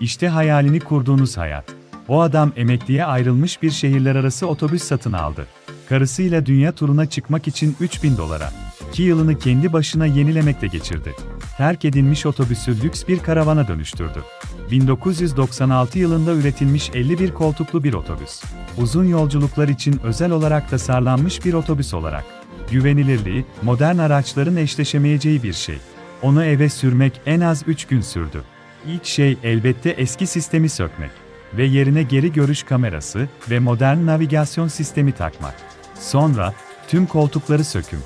İşte hayalini kurduğunuz hayat. O adam emekliye ayrılmış bir şehirler arası otobüs satın aldı. Karısıyla dünya turuna çıkmak için 3000 dolara. 2 yılını kendi başına yenilemekle geçirdi. Terk edilmiş otobüsü lüks bir karavana dönüştürdü. 1996 yılında üretilmiş 51 koltuklu bir otobüs. Uzun yolculuklar için özel olarak tasarlanmış bir otobüs olarak. Güvenilirliği, modern araçların eşleşemeyeceği bir şey. Onu eve sürmek en az 3 gün sürdü. İlk şey elbette eski sistemi sökmek ve yerine geri görüş kamerası ve modern navigasyon sistemi takmak. Sonra tüm koltukları söküm.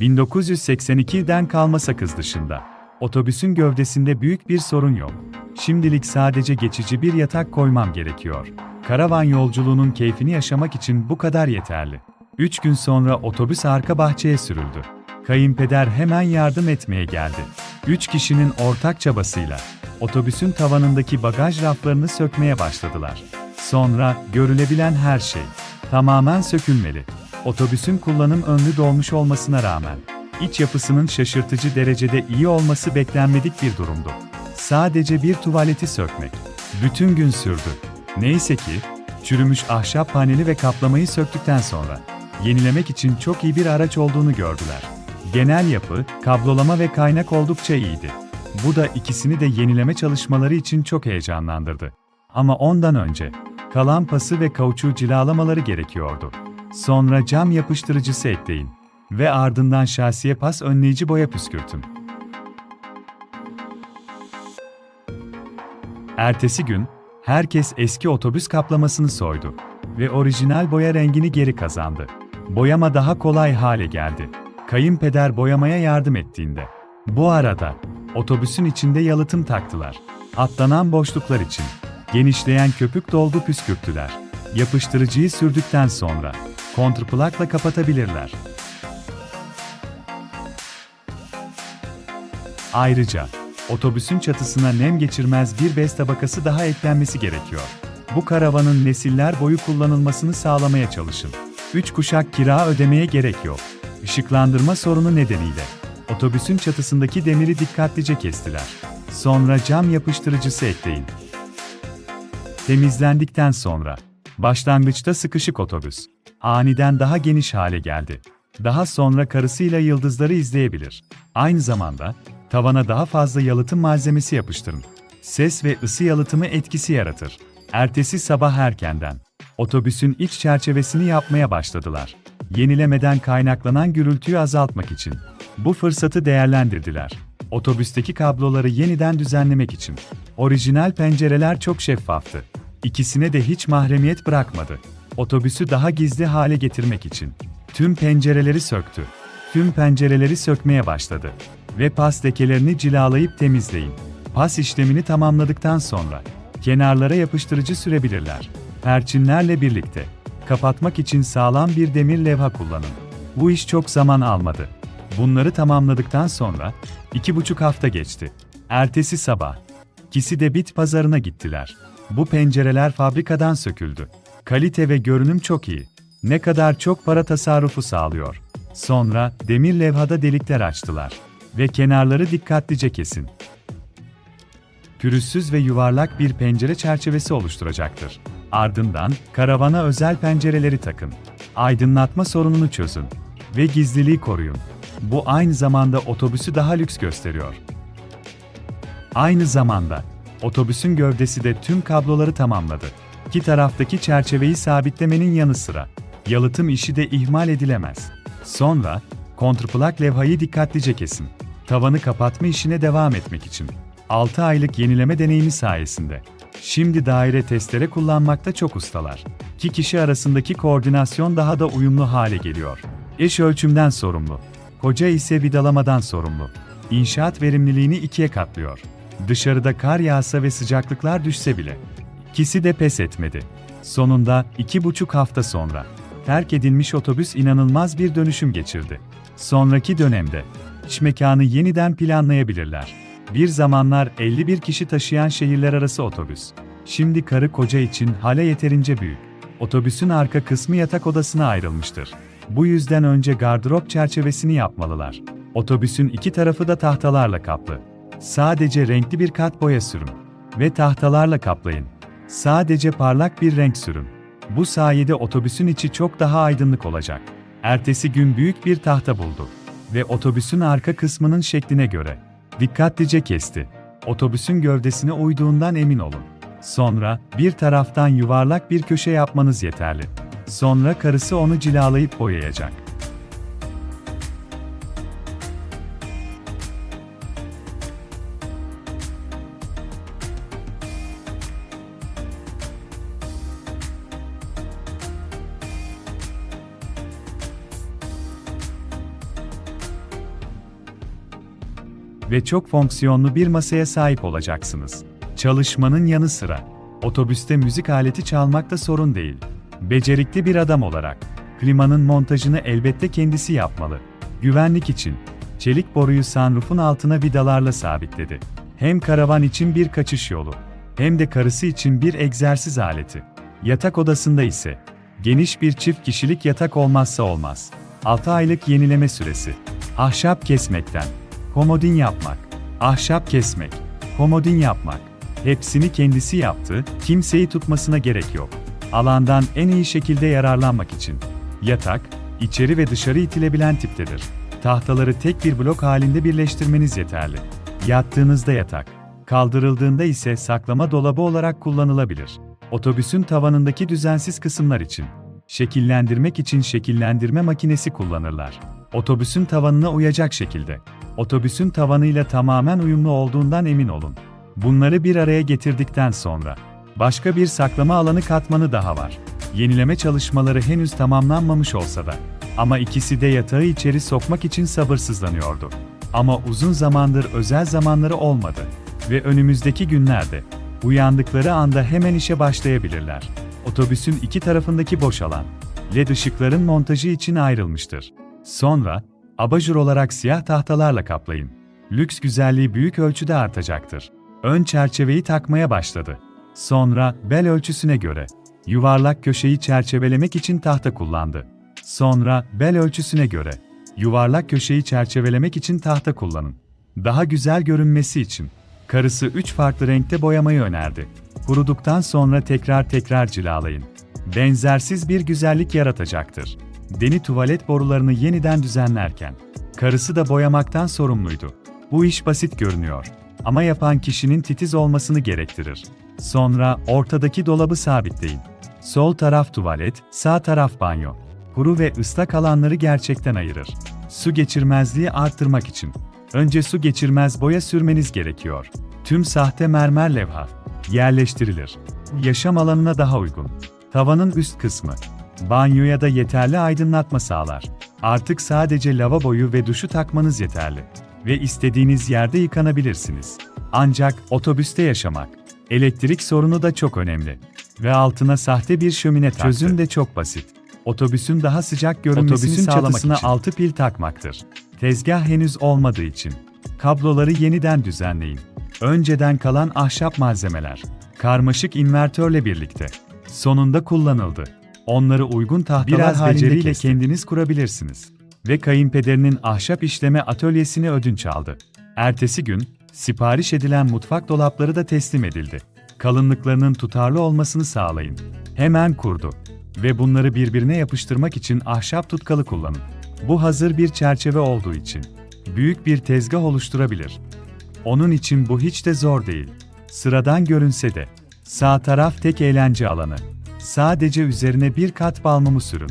1982'den kalma sakız dışında. Otobüsün gövdesinde büyük bir sorun yok. Şimdilik sadece geçici bir yatak koymam gerekiyor. Karavan yolculuğunun keyfini yaşamak için bu kadar yeterli. Üç gün sonra otobüs arka bahçeye sürüldü. Kayınpeder hemen yardım etmeye geldi. Üç kişinin ortak çabasıyla otobüsün tavanındaki bagaj raflarını sökmeye başladılar. Sonra görülebilen her şey tamamen sökülmeli. Otobüsün kullanım önlü dolmuş olmasına rağmen iç yapısının şaşırtıcı derecede iyi olması beklenmedik bir durumdu. Sadece bir tuvaleti sökmek bütün gün sürdü. Neyse ki çürümüş ahşap paneli ve kaplamayı söktükten sonra yenilemek için çok iyi bir araç olduğunu gördüler. Genel yapı, kablolama ve kaynak oldukça iyiydi. Bu da ikisini de yenileme çalışmaları için çok heyecanlandırdı. Ama ondan önce kalan pası ve kauçuğu cilalamaları gerekiyordu. Sonra cam yapıştırıcısı ekleyin ve ardından şasiye pas önleyici boya püskürtün. Ertesi gün, herkes eski otobüs kaplamasını soydu ve orijinal boya rengini geri kazandı. Boyama daha kolay hale geldi. Kayınpeder boyamaya yardım ettiğinde. Bu arada, otobüsün içinde yalıtım taktılar. Atlanan boşluklar için. Genişleyen köpük dolgu püskürttüler. Yapıştırıcıyı sürdükten sonra, kontrplakla kapatabilirler. Ayrıca, otobüsün çatısına nem geçirmez bir bez tabakası daha eklenmesi gerekiyor. Bu karavanın nesiller boyu kullanılmasını sağlamaya çalışın. 3 kuşak kira ödemeye gerek yok. Işıklandırma sorunu nedeniyle otobüsün çatısındaki demiri dikkatlice kestiler. Sonra cam yapıştırıcısı ekleyin. Temizlendikten sonra başlangıçta sıkışık otobüs aniden daha geniş hale geldi. Daha sonra karısıyla yıldızları izleyebilir. Aynı zamanda tavana daha fazla yalıtım malzemesi yapıştırın. Ses ve ısı yalıtımı etkisi yaratır. Ertesi sabah erkenden otobüsün iç çerçevesini yapmaya başladılar. Yenilemeden kaynaklanan gürültüyü azaltmak için bu fırsatı değerlendirdiler. Otobüsteki kabloları yeniden düzenlemek için. Orijinal pencereler çok şeffaftı. İkisine de hiç mahremiyet bırakmadı. Otobüsü daha gizli hale getirmek için tüm pencereleri söktü. Tüm pencereleri sökmeye başladı ve pas lekelerini cilalayıp temizleyin. Pas işlemini tamamladıktan sonra kenarlara yapıştırıcı sürebilirler. Perçinlerle birlikte kapatmak için sağlam bir demir levha kullanın. Bu iş çok zaman almadı. Bunları tamamladıktan sonra iki buçuk hafta geçti. Ertesi sabah ikisi de bit pazarına gittiler. Bu pencereler fabrikadan söküldü. Kalite ve görünüm çok iyi. Ne kadar çok para tasarrufu sağlıyor. Sonra demir levhada delikler açtılar ve kenarları dikkatlice kesin. Pürüzsüz ve yuvarlak bir pencere çerçevesi oluşturacaktır. Ardından karavana özel pencereleri takın. Aydınlatma sorununu çözün ve gizliliği koruyun. Bu aynı zamanda otobüsü daha lüks gösteriyor. Aynı zamanda otobüsün gövdesi de tüm kabloları tamamladı. İki taraftaki çerçeveyi sabitlemenin yanı sıra yalıtım işi de ihmal edilemez. Sonra kontrplak levhayı dikkatlice kesin. Tavanı kapatma işine devam etmek için 6 aylık yenileme deneyimi sayesinde şimdi daire testere kullanmakta çok ustalar. İki kişi arasındaki koordinasyon daha da uyumlu hale geliyor. Eş ölçümden sorumlu. Koca ise vidalamadan sorumlu. İnşaat verimliliğini ikiye katlıyor. Dışarıda kar yağsa ve sıcaklıklar düşse bile. İkisi de pes etmedi. Sonunda iki buçuk hafta sonra terk edilmiş otobüs inanılmaz bir dönüşüm geçirdi. Sonraki dönemde iç mekanı yeniden planlayabilirler. Bir zamanlar 51 kişi taşıyan şehirler arası otobüs. Şimdi karı koca için hale yeterince büyük. Otobüsün arka kısmı yatak odasına ayrılmıştır. Bu yüzden önce gardırop çerçevesini yapmalılar. Otobüsün iki tarafı da tahtalarla kaplı. Sadece renkli bir kat boya sürüm. ve tahtalarla kaplayın. Sadece parlak bir renk sürün. Bu sayede otobüsün içi çok daha aydınlık olacak. Ertesi gün büyük bir tahta buldu ve otobüsün arka kısmının şekline göre dikkatlice kesti. Otobüsün gövdesine uyduğundan emin olun. Sonra bir taraftan yuvarlak bir köşe yapmanız yeterli. Sonra karısı onu cilalayıp boyayacak. ve çok fonksiyonlu bir masaya sahip olacaksınız. Çalışmanın yanı sıra otobüste müzik aleti çalmak da sorun değil. Becerikli bir adam olarak klimanın montajını elbette kendisi yapmalı. Güvenlik için çelik boruyu sunroofun altına vidalarla sabitledi. Hem karavan için bir kaçış yolu hem de karısı için bir egzersiz aleti. Yatak odasında ise geniş bir çift kişilik yatak olmazsa olmaz. 6 aylık yenileme süresi. Ahşap kesmekten komodin yapmak, ahşap kesmek, komodin yapmak. Hepsini kendisi yaptı, kimseyi tutmasına gerek yok. Alandan en iyi şekilde yararlanmak için. Yatak, içeri ve dışarı itilebilen tiptedir. Tahtaları tek bir blok halinde birleştirmeniz yeterli. Yattığınızda yatak, kaldırıldığında ise saklama dolabı olarak kullanılabilir. Otobüsün tavanındaki düzensiz kısımlar için. Şekillendirmek için şekillendirme makinesi kullanırlar. Otobüsün tavanına uyacak şekilde. Otobüsün tavanıyla tamamen uyumlu olduğundan emin olun. Bunları bir araya getirdikten sonra başka bir saklama alanı katmanı daha var. Yenileme çalışmaları henüz tamamlanmamış olsa da ama ikisi de yatağı içeri sokmak için sabırsızlanıyordu. Ama uzun zamandır özel zamanları olmadı ve önümüzdeki günlerde uyandıkları anda hemen işe başlayabilirler. Otobüsün iki tarafındaki boş alan led ışıkların montajı için ayrılmıştır. Sonra abajur olarak siyah tahtalarla kaplayın. Lüks güzelliği büyük ölçüde artacaktır. Ön çerçeveyi takmaya başladı. Sonra bel ölçüsüne göre yuvarlak köşeyi çerçevelemek için tahta kullandı. Sonra bel ölçüsüne göre yuvarlak köşeyi çerçevelemek için tahta kullanın. Daha güzel görünmesi için karısı üç farklı renkte boyamayı önerdi. Kuruduktan sonra tekrar tekrar cilalayın. Benzersiz bir güzellik yaratacaktır. Deni tuvalet borularını yeniden düzenlerken, karısı da boyamaktan sorumluydu. Bu iş basit görünüyor. Ama yapan kişinin titiz olmasını gerektirir. Sonra ortadaki dolabı sabitleyin. Sol taraf tuvalet, sağ taraf banyo. Kuru ve ıslak alanları gerçekten ayırır. Su geçirmezliği arttırmak için önce su geçirmez boya sürmeniz gerekiyor. Tüm sahte mermer levha yerleştirilir. Yaşam alanına daha uygun. Tavanın üst kısmı banyoya da yeterli aydınlatma sağlar. Artık sadece lavaboyu ve duşu takmanız yeterli ve istediğiniz yerde yıkanabilirsiniz. Ancak otobüste yaşamak, elektrik sorunu da çok önemli. Ve altına sahte bir şömine taktı. Çözüm de çok basit. Otobüsün daha sıcak görünmesini Otobüsün sağlamak çatısına için 6 pil takmaktır. Tezgah henüz olmadığı için kabloları yeniden düzenleyin. Önceden kalan ahşap malzemeler, karmaşık invertörle birlikte sonunda kullanıldı. Onları uygun tahtalar Biraz halinde kestik. kendiniz kurabilirsiniz. Ve kayınpederinin ahşap işleme atölyesini ödünç aldı. Ertesi gün, sipariş edilen mutfak dolapları da teslim edildi. Kalınlıklarının tutarlı olmasını sağlayın. Hemen kurdu. Ve bunları birbirine yapıştırmak için ahşap tutkalı kullanın. Bu hazır bir çerçeve olduğu için büyük bir tezgah oluşturabilir. Onun için bu hiç de zor değil. Sıradan görünse de. Sağ taraf tek eğlence alanı. Sadece üzerine bir kat balmumu sürün.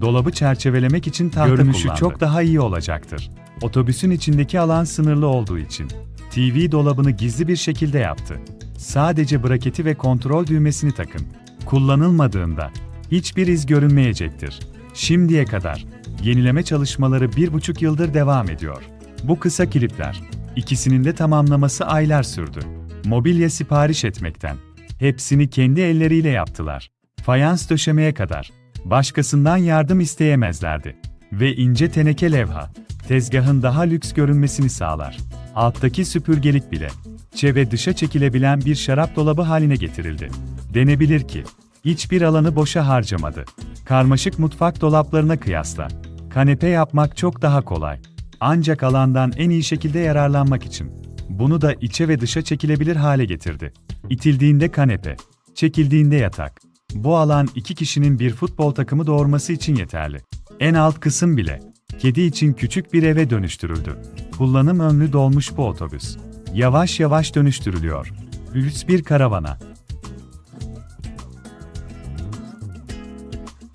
Dolabı çerçevelemek için tahta Görünüşü kullandı. çok çok daha iyi olacaktır. Otobüsün içindeki alan sınırlı olduğu için TV dolabını gizli bir şekilde yaptı. Sadece braketi ve kontrol düğmesini takın. Kullanılmadığında hiçbir iz görünmeyecektir. Şimdiye kadar yenileme çalışmaları bir buçuk yıldır devam ediyor. Bu kısa kilitler, ikisinin de tamamlaması aylar sürdü. Mobilya sipariş etmekten, hepsini kendi elleriyle yaptılar. Fayans döşemeye kadar, başkasından yardım isteyemezlerdi. Ve ince teneke levha, tezgahın daha lüks görünmesini sağlar. Alttaki süpürgelik bile, çe ve dışa çekilebilen bir şarap dolabı haline getirildi. Denebilir ki, hiçbir alanı boşa harcamadı. Karmaşık mutfak dolaplarına kıyasla, kanepe yapmak çok daha kolay. Ancak alandan en iyi şekilde yararlanmak için, bunu da içe ve dışa çekilebilir hale getirdi. İtildiğinde kanepe, çekildiğinde yatak. Bu alan iki kişinin bir futbol takımı doğurması için yeterli. En alt kısım bile, kedi için küçük bir eve dönüştürüldü. Kullanım ömrü dolmuş bu otobüs. Yavaş yavaş dönüştürülüyor. Lüks bir karavana.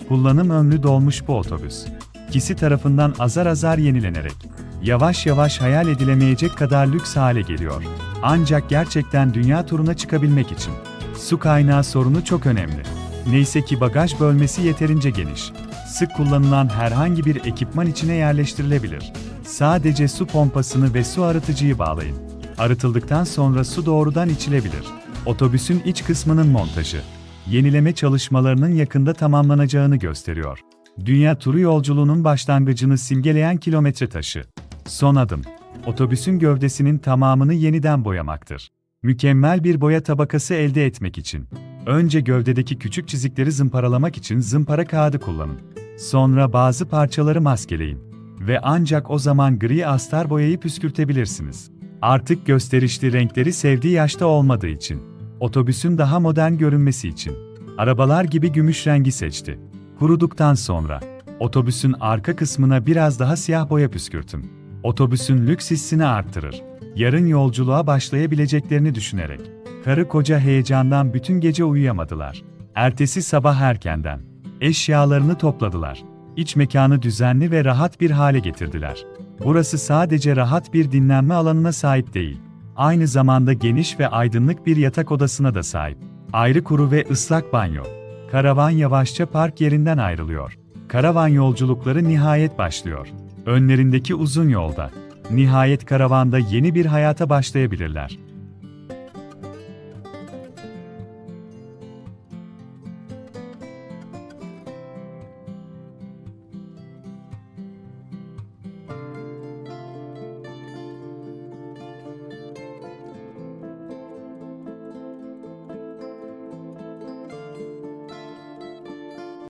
Kullanım ömrü dolmuş bu otobüs. İkisi tarafından azar azar yenilenerek, yavaş yavaş hayal edilemeyecek kadar lüks hale geliyor. Ancak gerçekten dünya turuna çıkabilmek için. Su kaynağı sorunu çok önemli. Neyse ki bagaj bölmesi yeterince geniş. Sık kullanılan herhangi bir ekipman içine yerleştirilebilir. Sadece su pompasını ve su arıtıcıyı bağlayın. Arıtıldıktan sonra su doğrudan içilebilir. Otobüsün iç kısmının montajı yenileme çalışmalarının yakında tamamlanacağını gösteriyor. Dünya turu yolculuğunun başlangıcını simgeleyen kilometre taşı. Son adım. Otobüsün gövdesinin tamamını yeniden boyamaktır. Mükemmel bir boya tabakası elde etmek için. Önce gövdedeki küçük çizikleri zımparalamak için zımpara kağıdı kullanın. Sonra bazı parçaları maskeleyin. Ve ancak o zaman gri astar boyayı püskürtebilirsiniz. Artık gösterişli renkleri sevdiği yaşta olmadığı için. Otobüsün daha modern görünmesi için. Arabalar gibi gümüş rengi seçti. Kuruduktan sonra, otobüsün arka kısmına biraz daha siyah boya püskürtün. Otobüsün lüks hissini arttırır. Yarın yolculuğa başlayabileceklerini düşünerek. Karı koca heyecandan bütün gece uyuyamadılar. Ertesi sabah erkenden. Eşyalarını topladılar. İç mekanı düzenli ve rahat bir hale getirdiler. Burası sadece rahat bir dinlenme alanına sahip değil. Aynı zamanda geniş ve aydınlık bir yatak odasına da sahip. Ayrı kuru ve ıslak banyo. Karavan yavaşça park yerinden ayrılıyor. Karavan yolculukları nihayet başlıyor. Önlerindeki uzun yolda. Nihayet karavanda yeni bir hayata başlayabilirler.